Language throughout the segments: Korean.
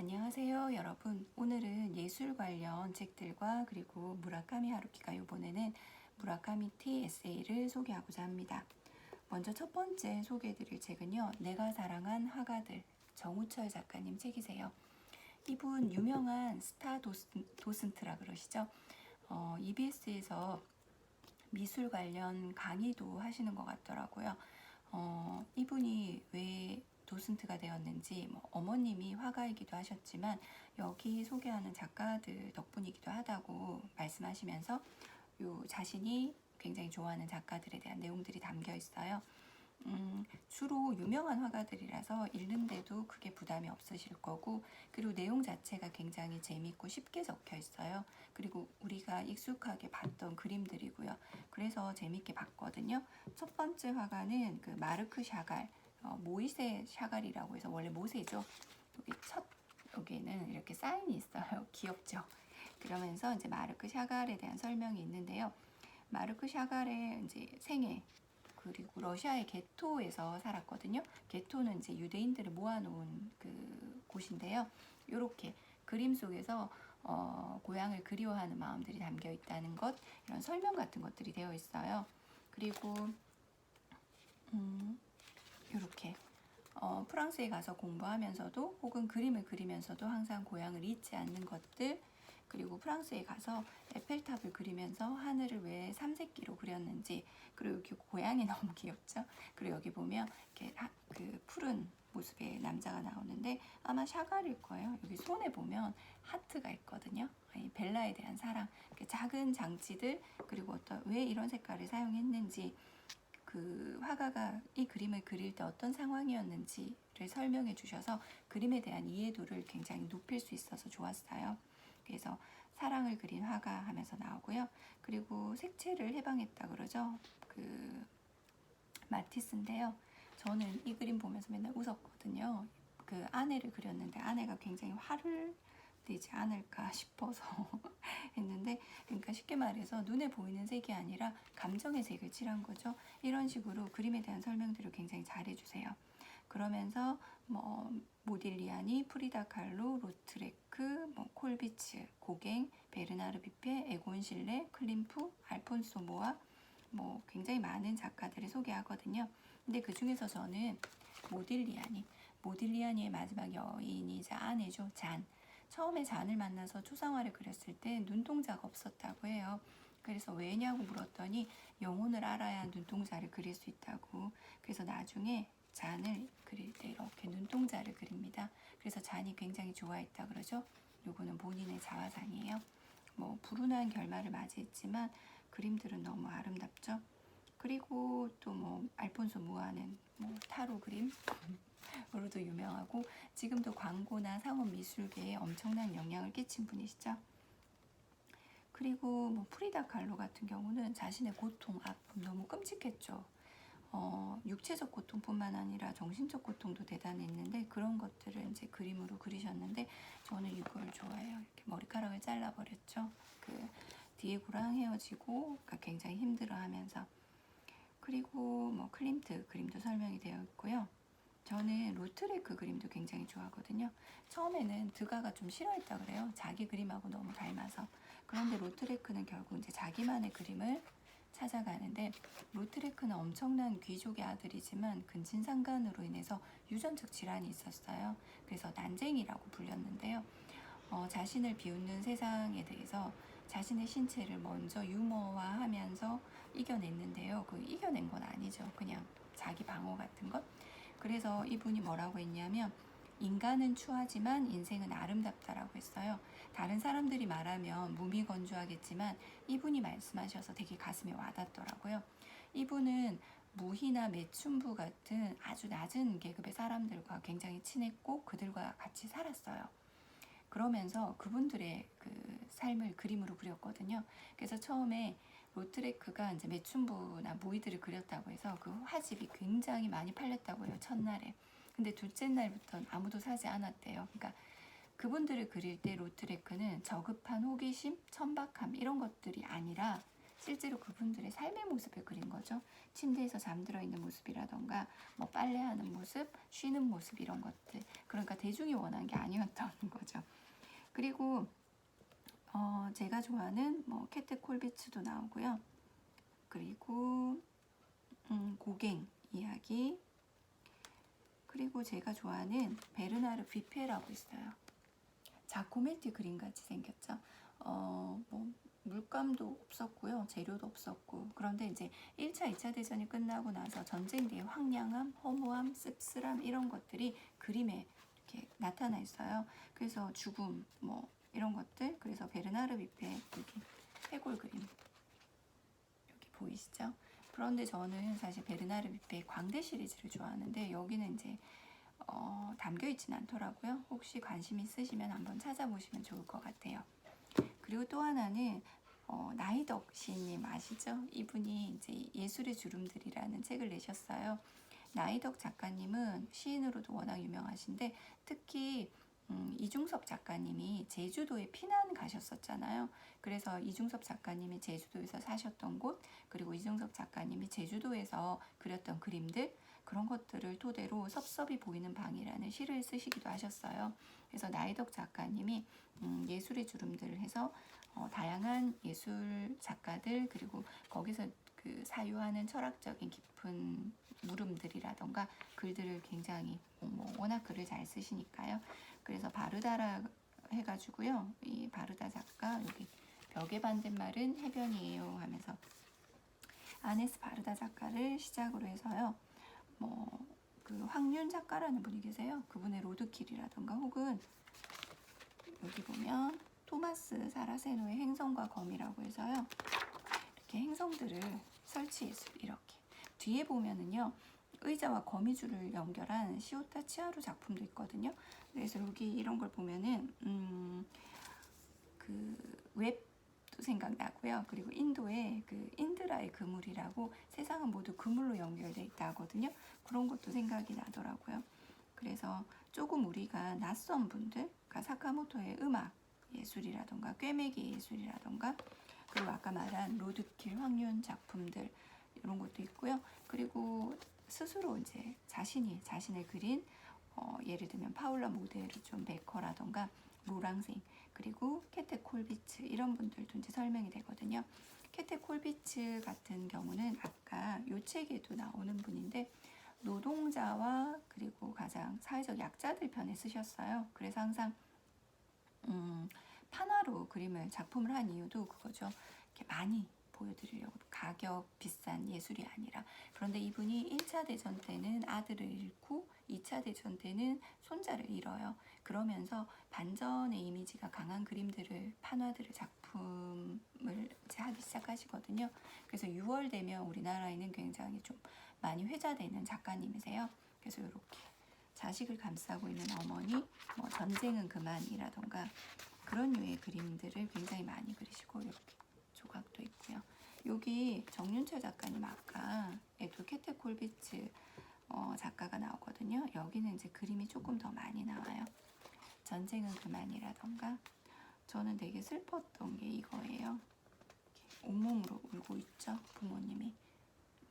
안녕하세요, 여러분. 오늘은 예술 관련 책들과 그리고 무라카미 하루키가 이번에는 무라카미 티 에세이를 소개하고자 합니다. 먼저 첫 번째 소개해드릴 책은요, 내가 사랑한 화가들 정우철 작가님 책이세요. 이분 유명한 스타 도슨, 도슨트라 그러시죠. 어, EBS에서 미술 관련 강의도 하시는 것 같더라고요. 어, 이분이 왜 도슨트가 되었는지 뭐 어머님이 화가이기도 하셨지만 여기 소개하는 작가들 덕분이기도 하다고 말씀하시면서 요 자신이 굉장히 좋아하는 작가들에 대한 내용들이 담겨 있어요. 음, 주로 유명한 화가들이라서 읽는데도 크게 부담이 없으실 거고 그리고 내용 자체가 굉장히 재밌고 쉽게 적혀 있어요. 그리고 우리가 익숙하게 봤던 그림들이고요. 그래서 재밌게 봤거든요. 첫 번째 화가는 그 마르크 샤갈, 어, 모이세 샤갈이라고 해서 원래 모세죠. 여기 첫 여기에는 이렇게 사인이 있어요. 귀엽죠. 그러면서 이제 마르크 샤갈에 대한 설명이 있는데요. 마르크 샤갈의 이제 생애 그리고 러시아의 게토에서 살았거든요. 게토는 이제 유대인들을 모아놓은 그 곳인데요. 이렇게 그림 속에서 어, 고향을 그리워하는 마음들이 담겨 있다는 것 이런 설명 같은 것들이 되어 있어요. 그리고 음, 이렇게 어, 프랑스에 가서 공부하면서도 혹은 그림을 그리면서도 항상 고향을 잊지 않는 것들 그리고 프랑스에 가서 에펠탑을 그리면서 하늘을 왜 삼색기로 그렸는지 그리고 여기 고양이 너무 귀엽죠? 그리고 여기 보면 이렇게 하, 그 푸른 모습의 남자가 나오는데 아마 샤갈일 거예요. 여기 손에 보면 하트가 있거든요. 이 벨라에 대한 사랑. 작은 장치들 그리고 어떤 왜 이런 색깔을 사용했는지 그 화가가 이 그림을 그릴 때 어떤 상황이었는지를 설명해 주셔서 그림에 대한 이해도를 굉장히 높일 수 있어서 좋았어요. 그래서 사랑을 그린 화가 하면서 나오고요. 그리고 색채를 해방했다 그러죠. 그 마티스인데요. 저는 이 그림 보면서 맨날 웃었거든요. 그 아내를 그렸는데 아내가 굉장히 화를 내지 않을까 싶어서 했는데 그러니까 쉽게 말해서 눈에 보이는 색이 아니라 감정의 색을 칠한 거죠. 이런 식으로 그림에 대한 설명들을 굉장히 잘 해주세요. 그러면서 뭐 모딜리아니, 프리다 칼로, 로트레크, 뭐 콜비츠, 고갱, 베르나르 비페, 에곤 실레, 클림프, 알폰소 모아 뭐 굉장히 많은 작가들을 소개하거든요. 근데 그 중에서 저는 모딜리아니, 모딜리아니의 마지막 여인이자 아내죠, 잔. 처음에 잔을 만나서 초상화를 그렸을 때 눈동자가 없었다고 해요. 그래서 왜냐고 물었더니 영혼을 알아야 눈동자를 그릴 수 있다고. 그래서 나중에 잔을 그릴 때 이렇게 눈동자를 그립니다. 그래서 잔이 굉장히 좋아했다 그러죠. 요거는 본인의 자화상이에요. 뭐 불운한 결말을 맞이했지만 그림들은 너무 아름답죠. 그리고 또 뭐 알폰소 무아는 뭐 타로 그림 으 로도 유명하고 지금도 광고나 상업 미술계에 엄청난 영향을 끼친 분이시죠. 그리고 뭐 프리다 칼로 같은 경우는 자신의 고통, 아픔 너무 끔찍했죠. 어, 육체적 고통뿐만 아니라 정신적 고통도 대단했는데 그런 것들을 이제 그림으로 그리셨는데 저는 이걸 좋아해요. 이렇게 머리카락을 잘라버렸죠. 그 디에고랑 헤어지고 그러니까 굉장히 힘들어하면서 그리고 뭐 클림트 그림도 설명이 되어 있고요. 저는 로트레크 그림도 굉장히 좋아하거든요. 처음에는 드가가 좀 싫어했다 그래요. 자기 그림하고 너무 닮아서. 그런데 로트레크는 결국 이제 자기만의 그림을 찾아가는데 로트레크는 엄청난 귀족의 아들이지만 근친상간으로 인해서 유전적 질환이 있었어요. 그래서 난쟁이라고 불렸는데요. 어, 자신을 비웃는 세상에 대해서 자신의 신체를 먼저 유머화하면서 이겨냈는데요. 그 이겨낸 건 아니죠. 그냥 자기 방어 같은 것. 그래서 이분이 뭐라고 했냐면 인간은 추하지만 인생은 아름답다라고 했어요. 다른 사람들이 말하면 무미건조하겠지만 이분이 말씀하셔서 되게 가슴에 와닿더라고요. 이분은 무희나 매춘부 같은 아주 낮은 계급의 사람들과 굉장히 친했고 그들과 같이 살았어요. 그러면서 그분들의 그 삶을 그림으로 그렸거든요. 그래서 처음에 로트레크가 이제 매춘부나 무희들을 그렸다고 해서 그 화집이 굉장히 많이 팔렸다고 해요. 첫날에. 근데 둘째 날부터는 아무도 사지 않았대요. 그러니까 그분들을 그릴 때 로트레크는 저급한 호기심, 천박함 이런 것들이 아니라 실제로 그분들의 삶의 모습을 그린 거죠. 침대에서 잠들어 있는 모습이라던가 뭐 빨래하는 모습, 쉬는 모습 이런 것들. 그러니까 대중이 원한 게 아니었던 거죠. 그리고 어, 제가 좋아하는 뭐 캐트 콜비츠도 나오고요. 그리고 음, 고갱 이야기 그리고 제가 좋아하는 베르나르 비페라고 있어요. 자코메티 그림 같이 생겼죠. 어, 뭐 물감도 없었고요. 재료도 없었고. 그런데 이제 1차, 2차 대전이 끝나고 나서 전쟁 뒤에 황량함, 허무함, 씁쓸함 이런 것들이 그림에 이렇게 나타나 있어요. 그래서 죽음, 뭐 이런 것들. 그래서 베르나르 비페 여기 해골 그림 여기 보이시죠? 그런데 저는 사실 베르나르 비페 광대 시리즈를 좋아하는데 여기는 이제 어, 담겨 있진 않더라고요. 혹시 관심 있으시면 한번 찾아보시면 좋을 것 같아요. 그리고 또 하나는 어, 나이덕 시인님 아시죠? 이분이 이제 예술의 주름들이라는 책을 내셨어요. 나이덕 작가님은 시인으로도 워낙 유명하신데 특히 음, 이중섭 작가님이 제주도에 피난 가셨었잖아요. 그래서 이중섭 작가님이 제주도에서 사셨던 곳, 그리고 이중섭 작가님이 제주도에서 그렸던 그림들, 그런 것들을 토대로 섭섭이 보이는 방이라는 시를 쓰시기도 하셨어요. 그래서 나이덕 작가님이 음, 예술의 주름들을 해서 어, 다양한 예술 작가들 그리고 거기서 그 사유하는 철학적인 깊은 물음들이라던가 글들을 굉장히 뭐 워낙 글을 잘 쓰시니까요. 그래서 바르다라 해가지고요. 이 바르다 작가 여기 벽에 반대말은 해변이에요 하면서 아네스 바르다 작가를 시작으로 해서요. 뭐 그 황윤 작가라는 분이 계세요. 그분의 로드킬이라던가 혹은 여기 보면 토마스 사라세노의 행성과 검이라고 해서요. 이렇게 행성들을 설치했어요. 이렇게 뒤에 보면은요. 의자와 거미줄을 연결한 시오타 치아루 작품도 있거든요. 그래서 여기 이런 걸 보면은 음, 그 웹도 생각나고요. 그리고 인도의 그 인드라의 그물이라고 세상은 모두 그물로 연결돼 있다 하거든요. 그런 것도 생각이 나더라고요. 그래서 조금 우리가 낯선 분들, 그러니까 사카모토의 음악 예술이라던가 꿰매기 예술이라던가 그리고 아까 말한 로드킬 황윤 작품들 이런 것도 있고요. 그리고 스스로 이제 자신이 자신을 그린 어, 예를 들면 파울라 모델을 좀 베커라던가 로랑생 그리고 케테 콜비츠 이런 분들도 이제 설명이 되거든요. 케테 콜비츠 같은 경우는 아까 요 책에도 나오는 분인데 노동자와 그리고 가장 사회적 약자들 편에 쓰셨어요. 그래서 항상 음, 판화로 그림을 작품을 한 이유도 그거죠. 이렇게 많이 보여드리려고 가격 비싼 예술이 아니라 그런데 이분이 1차 대전 때는 아들을 잃고 2차 대전 때는 손자를 잃어요. 그러면서 반전의 이미지가 강한 그림들을 판화들을 작품을 하기 시작하시거든요. 그래서 6월 되면 우리나라에는 굉장히 좀 많이 회자되는 작가님이세요. 그래서 이렇게 자식을 감싸고 있는 어머니, 뭐 전쟁은 그만이라던가 그런 류의 그림들을 굉장히 많이 그리시고 이렇게. 여기 정윤철 작가님 아까 에도 캐테 콜비츠 어, 작가가 나오거든요. 여기는 이제 그림이 조금 더 많이 나와요. 전쟁은 그만이라던가 저는 되게 슬펐던 게 이거예요. 온몸으로 울고 있죠 부모님이.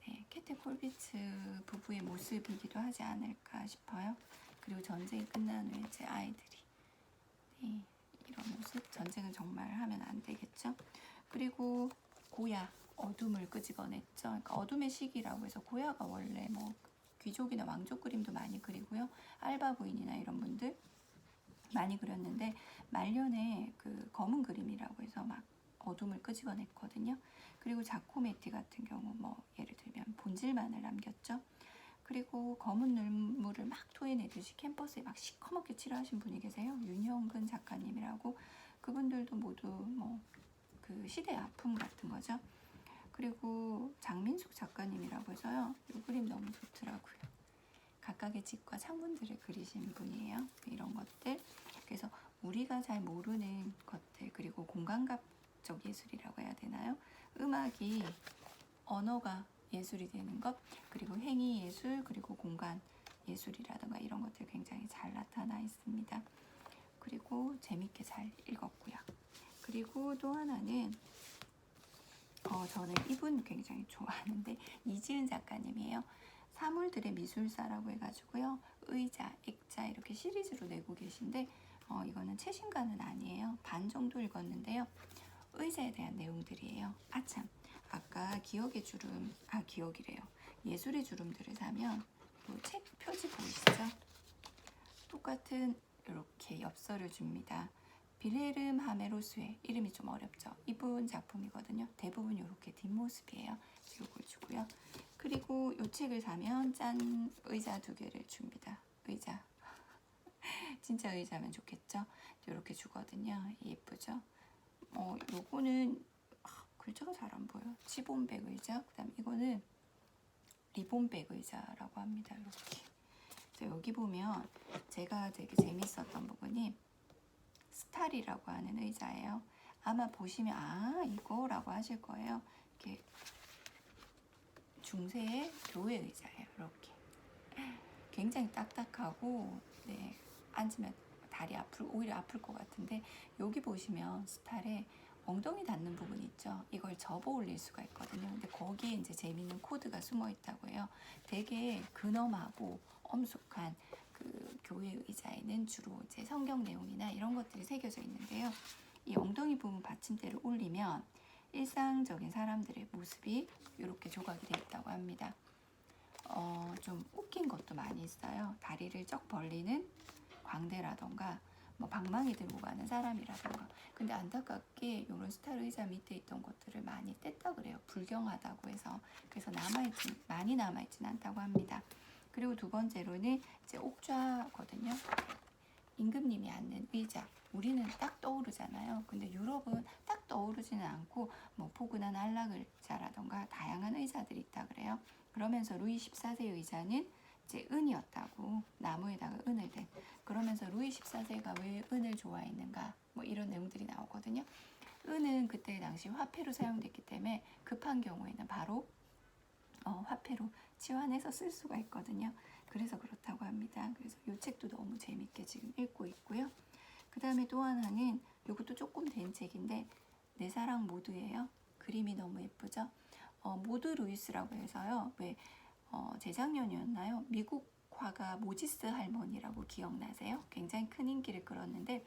네, 캐테 콜비츠 부부의 모습이기도 하지 않을까 싶어요. 그리고 전쟁이 끝난 후에 제 아이들이 네, 이런 모습 전쟁은 정말 하면 안 되겠죠. 그리고 고야 어둠을 끄집어냈죠. 그러니까 어둠의 시기라고 해서 고야가 원래 뭐 귀족이나 왕족 그림도 많이 그리고요. 알바 부인이나 이런 분들 많이 그렸는데 말년에 그 검은 그림이라고 해서 막 어둠을 끄집어냈거든요. 그리고 자코메티 같은 경우 뭐 예를 들면 본질만을 남겼죠. 그리고 검은 눈물을 막 토해내듯이 캠퍼스에 막 시커멓게 칠하신 분이 계세요. 윤형근 작가님이라고 그분들도 모두 뭐 그 시대의 아픔 같은 거죠. 그리고 장민숙 작가님이라고 해서요. 이 그림 너무 좋더라고요. 각각의 집과 창문들을 그리신 분이에요. 이런 것들. 그래서 우리가 잘 모르는 것들 그리고 공간감적 예술이라고 해야 되나요? 음악이 언어가 예술이 되는 것 그리고 행위 예술 그리고 공간 예술이라든가 이런 것들 굉장히 잘 나타나 있습니다. 그리고 재밌게 잘 읽었고요. 그리고 또 하나는 어, 저는 이분 굉장히 좋아하는데 이지은 작가님이에요. 사물들의 미술사라고 해가지고요. 의자, 액자 이렇게 시리즈로 내고 계신데 어, 이거는 최신간은 아니에요. 반 정도 읽었는데요. 의자에 대한 내용들이에요. 아참, 아까 기억의 주름, 아 기억이래요. 예술의 주름들을 사면 또책 표지 보이시죠? 똑같은 이렇게 엽서를 줍니다. 빌헤름 하메로스의 이름이 좀 어렵죠. 이분 작품이거든요. 대부분 이렇게 뒷모습이에요. 이걸 주고요. 그리고 이 책을 사면 짠 의자 두 개를 줍니다. 의자. 진짜 의자면 좋겠죠. 이렇게 주거든요. 예쁘죠. 어, 요거는 아, 글자가 잘 안 보여. 치본백 의자. 그다음 이거는 리본백 의자라고 합니다. 이렇게. 여기 보면 제가 되게 재밌었던 부분이 스탈이라고 하는 의자예요. 아마 보시면 아 이거라고 하실 거예요. 이렇게 중세의 교회 의자예요. 이렇게 굉장히 딱딱하고 네 앉으면 다리 아플 오히려 아플 것 같은데 여기 보시면 스탈에 엉덩이 닿는 부분 있죠. 이걸 접어 올릴 수가 있거든요. 근데 거기에 이제 재밌는 코드가 숨어 있다고 해요. 되게 근엄하고 엄숙한 그 교회 의자에는 주로 이제 성경 내용이나 이런 것들이 새겨져 있는데요. 이 엉덩이 부분 받침대를 올리면 일상적인 사람들의 모습이 이렇게 조각이 되어 있다고 합니다. 어, 좀 웃긴 것도 많이 있어요. 다리를 쩍 벌리는 광대라던가 뭐 방망이 들고 가는 사람이라던가 근데 안타깝게 이런 스타일 의자 밑에 있던 것들을 많이 뗐다 그래요 불경하다고 해서 그래서 남아있진 많이 남아있진 않다고 합니다 그리고 두 번째로는 이제 옥좌거든요. 임금님이 앉는 의자. 우리는 딱 떠오르잖아요. 근데 유럽은 딱 떠오르지는 않고 뭐 포근한 안락의자라던가 다양한 의자들이 있다 그래요. 그러면서 루이 14세 의자는 이제 은이었다고 나무에다가 은을 댄. 그러면서 루이 14세가 왜 은을 좋아했는가 뭐 이런 내용들이 나오거든요. 은은 그때 당시 화폐로 사용됐기 때문에 급한 경우에는 바로 어, 화폐로 치환해서 쓸 수가 있거든요. 그래서 그렇다고 합니다. 그래서 이 책도 너무 재밌게 지금 읽고 있고요. 그 다음에 또 하나는 이것도 조금 된 책인데 내 사랑 모두예요. 그림이 너무 예쁘죠? 어, 모드 루이스라고 해서요. 왜 어, 재작년이었나요? 미국 화가 모지스 할머니라고 기억나세요? 굉장히 큰 인기를 끌었는데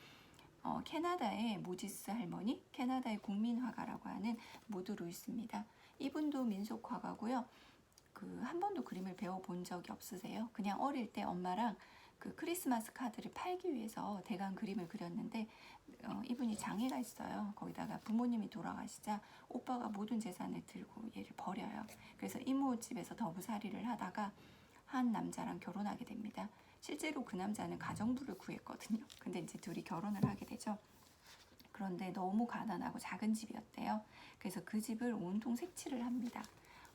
어, 캐나다의 모지스 할머니, 캐나다의 국민화가라고 하는 모드 루이스입니다. 이분도 민속 화가고요. 그 한 번도 그림을 배워본 적이 없으세요? 그냥 어릴 때 엄마랑 그 크리스마스 카드를 팔기 위해서 대강 그림을 그렸는데 어, 이분이 장애가 있어요. 거기다가 부모님이 돌아가시자 오빠가 모든 재산을 들고 얘를 버려요. 그래서 이모 집에서 더부살이를 하다가 한 남자랑 결혼하게 됩니다. 실제로 그 남자는 가정부를 구했거든요. 근데 이제 둘이 결혼을 하게 되죠. 그런데 너무 가난하고 작은 집이었대요. 그래서 그 집을 온통 색칠을 합니다.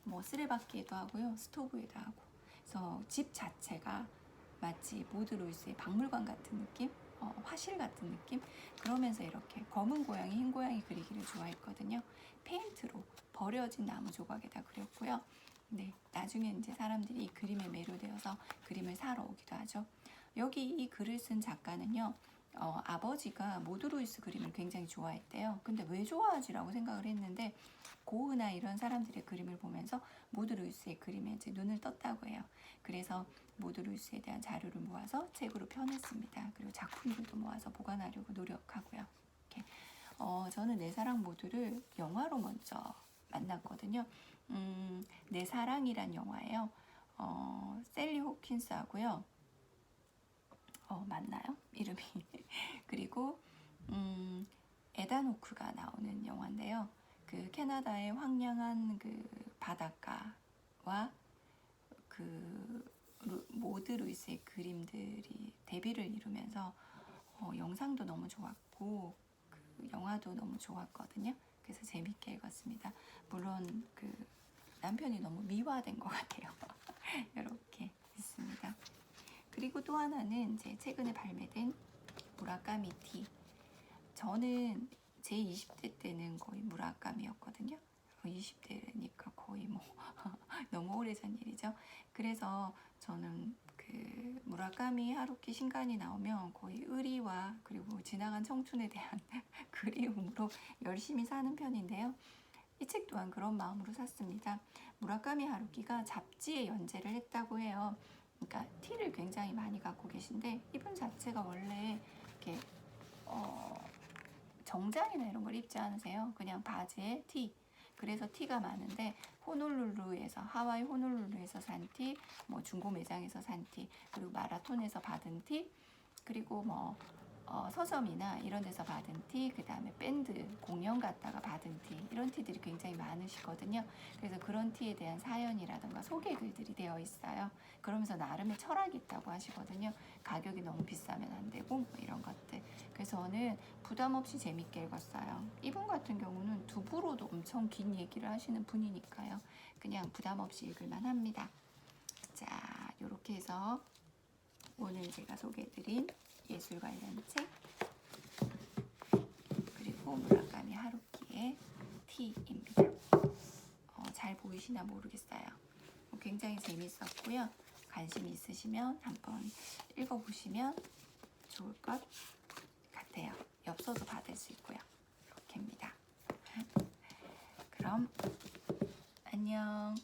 뭐 쓰레받기에도 하고요, 스토브에도 하고. 그래서 집 자체가 마치 모드 로이스의 박물관 같은 느낌, 어, 화실 같은 느낌. 그러면서 이렇게 검은 고양이, 흰 고양이 그리기를 좋아했거든요. 페인트로 버려진 나무 조각에다 그렸고요. 네, 나중에 이제 사람들이 이 그림에 매료되어서 그림을 사러 오기도 하죠. 여기 이 글을 쓴 작가는요, 어, 아버지가 모드루이스 그림을 굉장히 좋아했대요. 근데 왜 좋아하지라고 생각을 했는데 고흐나 이런 사람들의 그림을 보면서 모드루이스의 그림에 이제 눈을 떴다고 해요. 그래서 모드루이스에 대한 자료를 모아서 책으로 펴냈습니다. 그리고 작품들도 모아서 보관하려고 노력하고요. 이렇게. 어, 저는 내 사랑 모드를 영화로 먼저 만났거든요. 음, 내 사랑이란 영화예요. 어, 셀리 호킨스 하고요. 어, 맞나요? 이름이. 그리고 음, 에단 호크가 나오는 영화인데요. 그 캐나다의 황량한 그 바닷가와 그 루, 모드 루이스의 그림들이 데뷔를 이루면서 어, 영상도 너무 좋았고 그 영화도 너무 좋았거든요. 그래서 재밌게 읽었습니다. 물론 그 남편이 너무 미화된 것 같아요. 이렇게. 그리고 또 하나는 이제 최근에 발매된 무라카미 티. 저는 제 20대 때는 거의 무라카미였거든요. 20대니까 거의 뭐 너무 오래전 일이죠. 그래서 저는 그 무라카미 하루키 신간이 나오면 거의 의리와 그리고 지나간 청춘에 대한 그리움으로 열심히 사는 편인데요. 이 책 또한 그런 마음으로 샀습니다. 무라카미 하루키가 잡지에 연재를 했다고 해요. 그러니까 티를 굉장히 많이 갖고 계신데 이분 자체가 원래 이렇게 어, 정장이나 이런 걸 입지 않으세요. 그냥 바지에 티. 그래서 티가 많은데 호놀룰루에서 하와이 호놀룰루에서 산 티, 뭐 중고 매장에서 산 티, 그리고 마라톤에서 받은 티, 그리고 뭐 어, 서점이나 이런 데서 받은 티, 그 다음에 밴드 공연 갔다가 받은 티, 이런 티들이 굉장히 많으시거든요. 그래서 그런 티에 대한 사연이라든가 소개 글들이 되어 있어요. 그러면서 나름의 철학이 있다고 하시거든요. 가격이 너무 비싸면 안 되고 뭐 이런 것들. 그래서 저는 부담 없이 재밌게 읽었어요. 이분 같은 경우는 두부로도 엄청 긴 얘기를 하시는 분이니까요. 그냥 부담 없이 읽을만 합니다. 자, 이렇게 해서 오늘 제가 소개해드린 예술 관련 책 그리고 무라카미 하루키의 티입니다. 어, 잘 보이시나 모르겠어요. 어, 굉장히 재밌었고요. 관심 있으시면 한번 읽어보시면 좋을 것 같아요. 엽서도 받을 수 있고요. 이렇게입니다. 그럼 안녕.